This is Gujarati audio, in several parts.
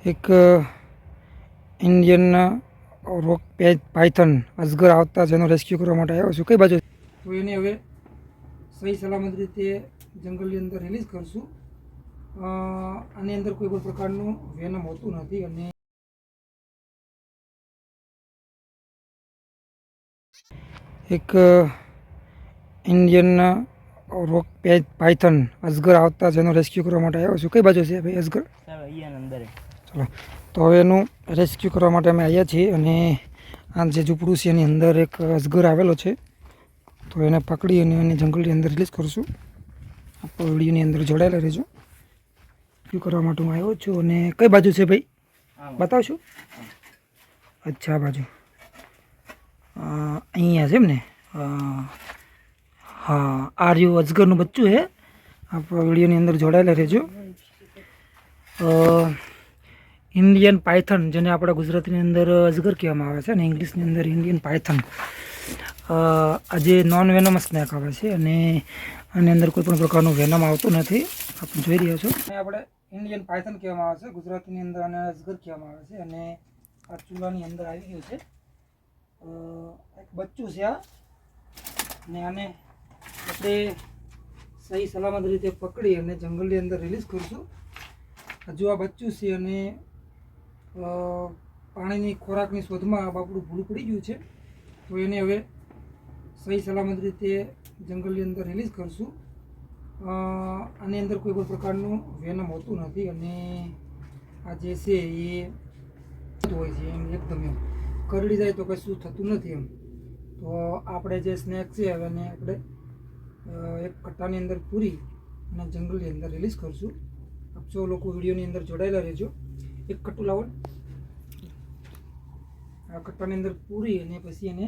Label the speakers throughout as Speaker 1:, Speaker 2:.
Speaker 1: એક ઇન્ડિયન રોક પાયથન અજગર આવતા જેનો રેસ્ક્યુ કરવા માટે આવ્યો છું. કઈ બાજુ? તો એને હવે સહી સલામત રીતે જંગલની અંદર રિલીઝ કરશું આની અંદર કોઈ પણ પ્રકારનું વેનમ હોતું નથી અને એક ઇન્ડિયન રોક પાયથન અજગર આવતા જેનો રેસ્ક્યુ કરવા માટે આવ્યો છું. કઈ બાજુ છે ભાઈ અજગર?
Speaker 2: અંદર.
Speaker 1: ચલો. તો હવે એનું રેસ્ક્યુ કરવા માટે અમે આવ્યા છીએ અને આ જે ઝૂંપડું છે એની અંદર એક અજગર આવેલો છે. તો એને પકડી અને એને જંગલની અંદર રિલીઝ કરીશું આપણો વિડીયોની અંદર જોડાયેલા રહેજો. રેસ્ક્યુ કરવા માટે હું આવ્યો છું અને કઈ બાજુ છે ભાઈ? બતાવશું? અચ્છા આ બાજુ. અહીંયા છે એમ ને? હા આ રહ્યું અજગરનું બચ્ચું છે આપ વિડીયોની અંદર જોડાયેલા રહેજો. ઇન્ડિયન પાયથન જેને આપણા ગુજરાતીની અંદર અજગર કહેવામાં આવે છે અને ઇંગ્લિશની અંદર ઇન્ડિયન પાયથન આજે નોન વેનમ સ્નેક આવે છે અને આની અંદર કોઈ પણ પ્રકારનું વેનમ આવતું નથી. આપણે જોઈ રહ્યા છો. આપણે ઇન્ડિયન પાયથન કહેવામાં આવે છે, ગુજરાતીની અંદર આને અજગર કહેવામાં આવે છે અને આ ચૂલાની અંદર આવી ગયું છે. એક બચ્ચું છે આ. અને આને આપણે સહી સલામત રીતે પકડી અને જંગલની અંદર રિલીઝ કરશું. હજુ આ બચ્ચું છે અને પાણીની ખોરાકની શોધમાં બાપડું ભૂલું પડી ગયું છે. તો એને હવે સહી સલામત રીતે જંગલની અંદર રિલીઝ કરશું. આની અંદર કોઈ પણ પ્રકારનું વેનમ હોતું નથી અને આ જે છે એ હોય છે એમ એકદમ એમ. કરડી જાય તો કશું થતું નથી એમ. તો આપણે જે સ્નેક છે હવે એને આપણે એક કટ્ટાની અંદર પૂરી અને જંગલની અંદર રિલીઝ કરશું. આપ સૌ લોકો વિડીયોની અંદર જોડાયેલા રહેજો. એક કટ્ટું લાવો આ કટ્ટાની અંદર પૂરી અને પછી એને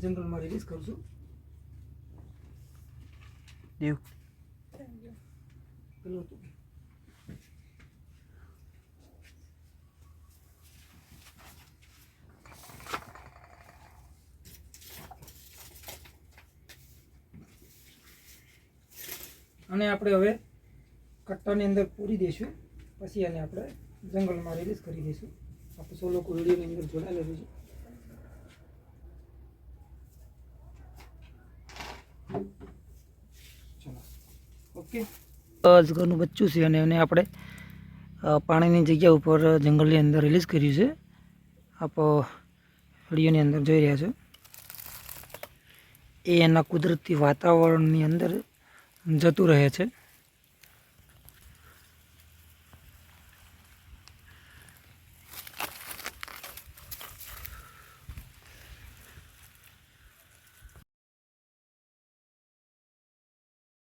Speaker 1: જનરલમાં રિલીઝ કરશું
Speaker 2: દેવ.
Speaker 1: પેલું હતું. અને આપણે હવે કટ્ટાની અંદર પૂરી દઈશું. પછી એને આપણે જંગલમાં રિલીઝ કરી દઈશું. આપણે સૌ લોકો વિડીયોની અંદર જોડાયેલા રહીશું ઓકે અજગરનું બચ્ચું છે અને એને આપણે પાણીની જગ્યા ઉપર જંગલની અંદર રિલીઝ કર્યું છે. આપ વિડીયોની અંદર જોઈ રહ્યા છો. એ એના કુદરતી વાતાવરણની અંદર જતું રહે છે.